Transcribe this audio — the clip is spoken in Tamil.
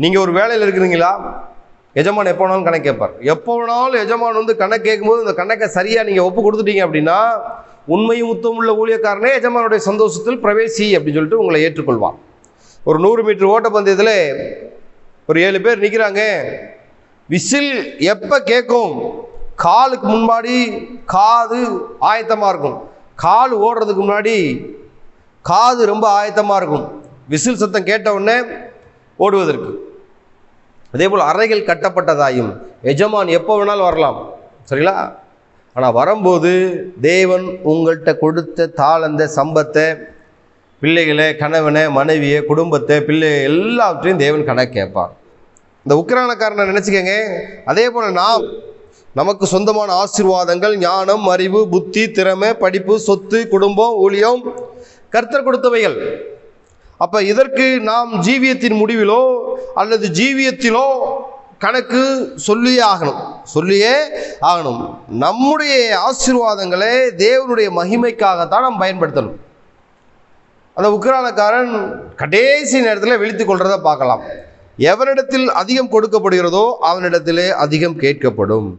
நீங்கள் ஒரு வேலையில் இருக்கிறீங்களா? எஜமான் எப்போ வேணாலும் கணக்கு கேட்பார். எப்போ வேணாலும் எஜமான் வந்து கணக்கு கேட்கும்போது இந்த கணக்கை சரியாக நீங்கள் ஒப்பு கொடுத்துட்டீங்க அப்படின்னா உண்மையும் முத்தம் உள்ள ஊழியக்காரனே எஜமானுடைய சந்தோஷத்தில் பிரவேசி அப்படின்னு சொல்லிட்டு உங்களை ஏற்றுக்கொள்வான். ஒரு நூறு மீட்டர் ஓட்டப்பந்தயத்தில் ஒரு ஏழு பேர் நிற்கிறாங்க விசில் எப்போ கேட்கும்? காலுக்கு முன்னாடி காது ஆயத்தமாக இருக்கும். கால் ஓடுறதுக்கு முன்னாடி காது ரொம்ப ஆயத்தமாக இருக்கும். விசில் சத்தம் கேட்ட உடனே ஓடுவதற்கு அதே போல் அறைகள் கட்டப்பட்டதாயும் எஜமான் எப்போ வேணாலும் வரலாம். சரிங்களா? ஆனால் வரும்போது தேவன் உங்கள்கிட்ட கொடுத்த தாளந்த சம்பத்தை பிள்ளைகளை கணவனை மனைவியை குடும்பத்தை பிள்ளை எல்லாவற்றையும் தேவன் கணக்கு கேட்பார். இந்த உக்ரானக்காரனை நினச்சிக்கங்க. அதே போல் நாம் நமக்கு சொந்தமான ஆசீர்வாதங்கள் ஞானம் அறிவு புத்தி திறமை படிப்பு சொத்து குடும்பம் ஊழியம் கர்த்தர் கொடுத்தவைகள். அப்ப இதற்கு நாம் ஜீவியத்தின் முடிவிலோ அல்லது ஜீவியத்திலோ கணக்கு சொல்லியே ஆகணும். சொல்லியே ஆகணும். நம்முடைய ஆசீர்வாதங்களை தேவனுடைய மகிமைக்காகத்தான் நாம் பயன்படுத்தணும். அந்த உக்ரானக்காரன் கடைசி நேரத்தில் விழித்து கொள்றதை பார்க்கலாம். எவரிடத்தில் அதிகம் கொடுக்கப்படுகிறதோ அவனிடத்திலே அதிகம் கேட்கப்படும்.